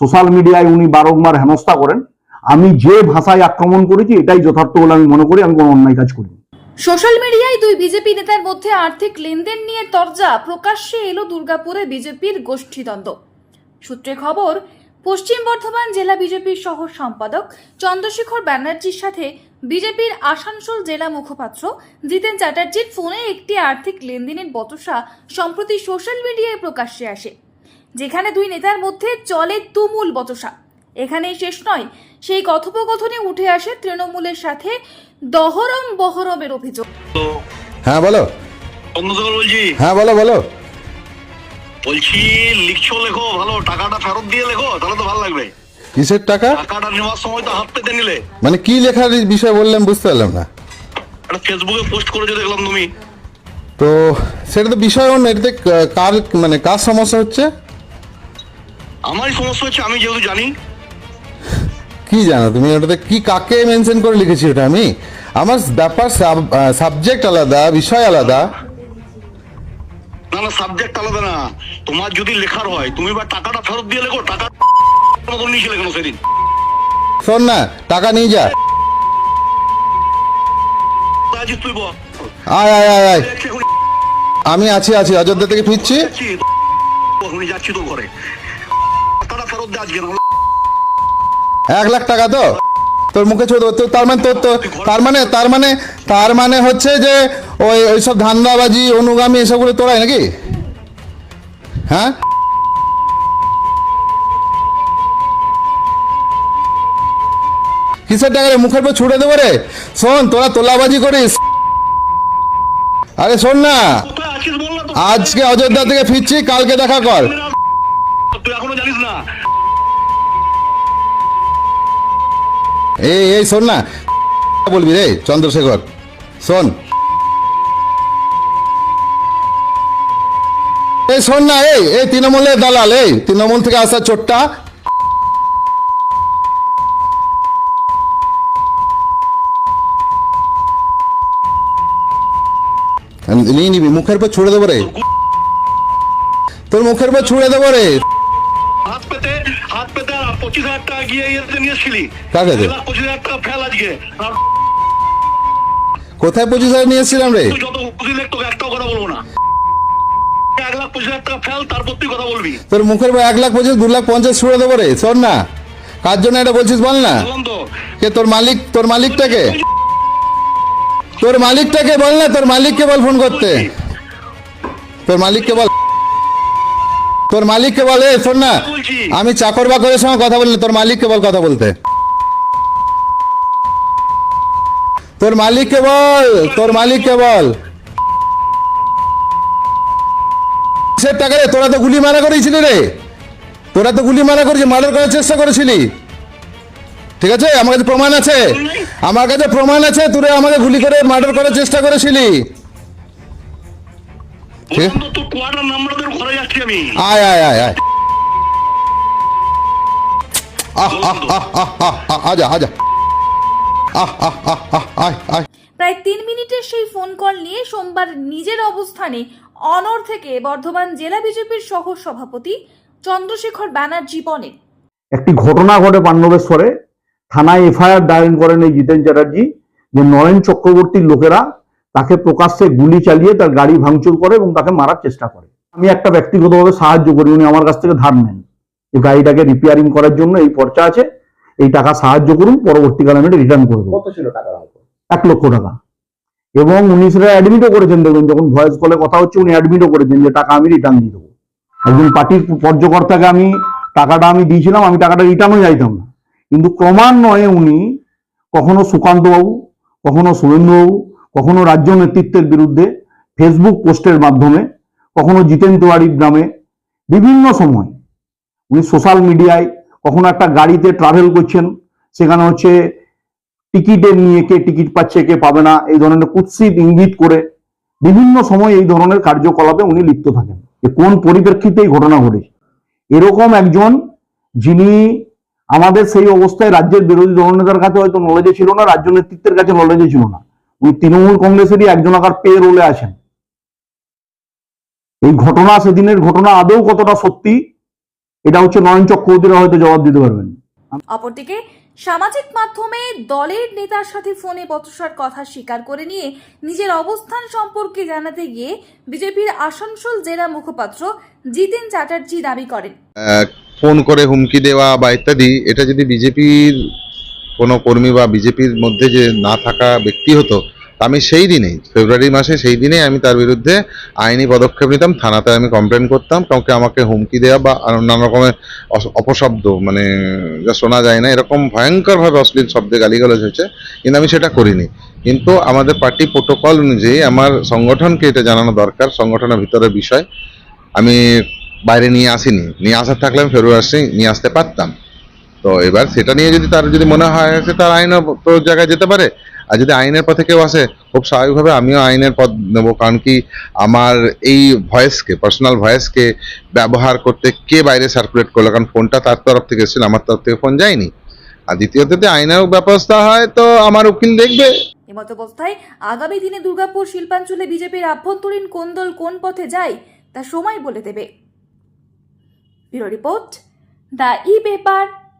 Social মিডিয়ায় উনি বারংবার হেনস্থা করেন। আমি যে ভাষায় আক্রমণ করেছি, এটাই যথার্থ বলে আমি মনে করি, আমি কোনো অন্যায় কাজ করিনি। সোশ্যাল মিডিয়ায় দুই বিজেপি নেতার মধ্যে আর্থিক লেনদেন নিয়ে তরজা প্রকাশ্যে এলো দুর্গাপুরে বিজেপির গোষ্ঠীদ্বন্দ্ব। সূত্রে খবর, পশ্চিম বর্ধমান জেলা বিজেপির সহ সম্পাদক চন্দ্রশেখর ব্যানার্জির সাথে বিজেপির আসানসোল জেলা মুখপাত্র জিতেন চ্যাটার্জির ফোনে একটি আর্থিক লেনদেনের বতসা সম্প্রতি সোশ্যাল মিডিয়ায় প্রকাশ্যে আসে। যেখানে দুই নেতার মধ্যে চলে তুমুল বচসা। এখানেই শেষ নয় সেই কথোপকথনে উঠে আসে তৃণমূলের সাথে দহরম বহরমের অভিযোগ। হ্যাঁ বলো। বলছি। হ্যাঁ বলো বলো। বলছি লিখছো লেখো ভালো টাকাটা ফেরত দিয়ে লেখো তাহলে তো ভালো লাগবে। কিসের টাকা? টাকাটা নেওয়ার সময় তো হাত পেতে নিলে। মানে কি লেখার বিষয় বললাম বুঝতে পারলাম না। একটা ফেসবুকে পোস্ট করেছ দেখলাম তুমি। তো সেটা তো বিষয় অন্য এটাতে কার মানে কার সমস্যা হচ্ছে? আমারই সমস্যা হচ্ছে আমি যেহেতু জানি কি জানো তুমি ওটাতে কি কাকে মেনশন করে লিখেছি ওটা আমি আমার ব্যাপার সাবজেক্ট আলাদা বিষয় আলাদা না না সাবজেক্ট আলাদা না তোমার যদি লেখার হয় তুমি বা টাকাটা ফেরত দিয়ে লেখো টাকা নিয়েছিলে কেন সেদিন শোন না টাকা নিয়ে যা আয় আয় আয় আয় আমি আছি আছি অযোধ্যা থেকে ফিরছি যাচ্ছি তো ঘরে এক লাখ টাকা তো? তোর মুখে ছোট তার মানে তোর তো তার মানে তার মানে তার মানে হচ্ছে যে ওই ওইসব ধান্দাবাজি, অনুগামী এসবগুলো তোরাই নাকি? হ্যাঁ? কিসের টাকা রে? মুখের পর ছুড়ে দেবো রে? শোন, তোরা তোলাবাজি করিস। আরে শোন না। আজকে অযোধ্যা থেকে ফিরছি, কালকে দেখা কর। তুই এখনও জানিস না। এই এই, শোন না। বলবি রে, চন্দ্রশেখর। শোন। এই, শোন না, এই এই, তৃণমূলের দালাল, এই, তৃণমূল থেকে আসা চোটটা নিয়ে নিবি, মুখের পর ছুড়ে দেবো রে। তোর মুখের পর ছুড়ে দেবো রে। হাত পেতে আর পঁচিশ হাজার টাকা গিয়ে ইয়েতে নিয়েছিলি কাকে দে? পঁচিশ হাজার টাকা ফেল আজকে। কোথায় পঁচিশ হাজার নিয়ে এসেছিলাম রে যত তোকে একটাও কথা বলব না। এক লাখ পঁচিশ হাজার টাকা ফেল তারপর তুই কথা বলবি। তোর মুখের এক লাখ পঁচিশ দু লাখ পঞ্চাশ ছুড়ে দেবো রে শোন না। কার জন্য এটা বলছিস বল না? কে তোর মালিক তোর মালিকটাকে? তোর মালিকটাকে বল না তোর মালিককে বল ফোন করতে। তোর মালিককে বল। তোর মালিককে বল শোন না আমি চাকর বাকরের সঙ্গে কথা বলি না, তোর মালিককে বল কথা বলতে। তোর মালিককে বল তোর মালিককে বল। কিসের টাকা রে তোরা তো গুলি মারা করেছিলি রে। তোরা তো গুলি মারা করেছিস মার্ডার করার চেষ্টা করেছিলি। ঠিক আছে? আমার কাছে প্রমাণ আছে। আমার কাছে প্রমাণ আছে তোরা আমাকে গুলি করে মার্ডার করার চেষ্টা করেছিলি। তো ঘরে যাচ্ছি আমি। আয় আয় আয় আয়। আজা আজা প্রায় তিন মিনিটের সেই ফোন কল নিয়ে সোমবার নিজের অবস্থানে অনর থেকে বর্ধমান জেলা বিজেপির সহ সভাপতি চন্দ্রশেখর ব্যানার্জি বলেন। একটি ঘটনা ঘটে পাণ্ডবেশ্বরে থানায় এফআইআর দায়ের করেন এই জিতেন চ্যাটার্জি। যে নরেন চক্রবর্তীর লোকেরা তাকে প্রকাশ্যে গুলি চালিয়ে তার গাড়ি ভাঙচুর করে এবং তাকে মারার চেষ্টা করে। আমি একটা ব্যক্তিগতভাবে সাহায্য করি উনি আমার কাছ থেকে ধার নেন। এই গাড়িটাকে রিপেয়ারিং করার জন্য এই পর্চা আছে এই টাকা সাহায্য করুন পরবর্তীকালে আমি রিটার্ন করে দেবো। এক লক্ষ টাকা। এবং উনি সেটা অ্যাডমিটও করেছেন দেখুন যখন ভয়েস কলে কথা হচ্ছে উনি অ্যাডমিটও করেছেন যে টাকা আমি রিটার্ন দিয়ে দেবো। একজন পার্টির পর্যকর্তাকে আমি টাকাটা আমি দিয়েছিলাম আমি টাকাটা রিটার্নও চাইতাম না। কিন্তু ক্রমান্বয়ে উনি কখনো সুকান্ত বাবু কখনো শুভেন্দুবাবু কখনো রাজ্য নেতৃত্বের বিরুদ্ধে ফেসবুক পোস্টের মাধ্যমে, কখনো জিতেন তিওয়ারির নামে, বিভিন্ন সময় উনি সোশ্যাল মিডিয়ায় কখনো একটা গাড়িতে ট্রাভেল করছেন, সেখানে হচ্ছে টিকিটের নিয়ে কে টিকিট পাচ্ছে, কে পাবে না, এই ধরনের কুৎসিত ইঙ্গিত করে বিভিন্ন সময় এই ধরনের কার্যকলাপে উনি লিপ্ত থাকেন যে কোন পরিপ্রেক্ষিতে এই ঘটনা ঘটেছে। এরকম একজন যিনি আমাদের সেই অবস্থায় রাজ্যের বিরোধী দলনেতার কাছে হয়তো নলেজে ছিল না, রাজ্য নেতৃত্বের কাছে নলেজে ছিল না। তৃণমূল কংগ্রেসেরই একজন আকার পেয়ে রোলে আছেন। এই ঘটনা সেদিনের ঘটনা আদৌ কতটা সত্যি এটা হচ্ছে নয়ন চক্রবর্তীরা হয়তো জবাব দিতে পারবেন। অপরদিকে সামাজিক মাধ্যমে দলের নেতার সাথে ফোনে বচসার কথা স্বীকার করে নিয়ে নিজের অবস্থান সম্পর্কে জানাতে গিয়ে বিজেপির আসানসোল জেলা মুখপাত্র জিতেন চ্যাটার্জি দাবি করেন। আহ, ফোন করে হুমকি দেওয়া বা ইত্যাদি এটা যদি বিজেপির কোনো কর্মী বা বিজেপির মধ্যে যে না থাকা ব্যক্তি হতো আমি সেই দিনেই, ফেব্রুয়ারি মাসে সেই দিনেই আমি তার বিরুদ্ধে আইনি পদক্ষেপ নিতাম। থানাতে আমি কমপ্লেন করতাম, কাউকে আমাকে হুমকি দেওয়া বা নানা রকমের অপশব্দ মানে যা শোনা যায় না, এরকম ভয়ঙ্করভাবে অশ্লীল শব্দে গালিগালাজ হয়েছে, কিন্তু আমি সেটা করিনি। কিন্তু আমাদের পার্টি প্রোটোকল অনুযায়ী আমার সংগঠনকে এটা জানানো দরকার, সংগঠনের ভিতরের বিষয়। আমি বাইরে নিয়ে আসিনি, নিয়ে আসার থাকলে আমি ফেব্রুয়ারি নিয়ে আসতে পারতাম। তো এবার সেটা নিয়ে যদি তার যদি মনে হয় সে তার আইন জায়গায় যেতে পারে, আর যদি আইনের পথে কেউ আসে, খুব স্বাভাবিকভাবে আমিও আইনের পথ নেব। কারণ কি আমার এই ভয়েসকে পার্সোনাল ভয়েসকে ব্যবহার করতে কে বাইরে সার্কুলেট করল? কারণ ফোনটা তার তরফ থেকে এসেছিল, আমার তরফ থেকে ফোন যায়নি। আর দ্বিতীয়ত যদি আইনের ব্যবস্থা হয় তো আমার উকিল দেখবে। এমত অবস্থায় আগামী দিনে দুর্গাপুর শিল্পাঞ্চলে বিজেপির আভ্যন্তরীণ কোন দল কোন পথে যায়, তা সময় বলে দেবে। Report, the e paper.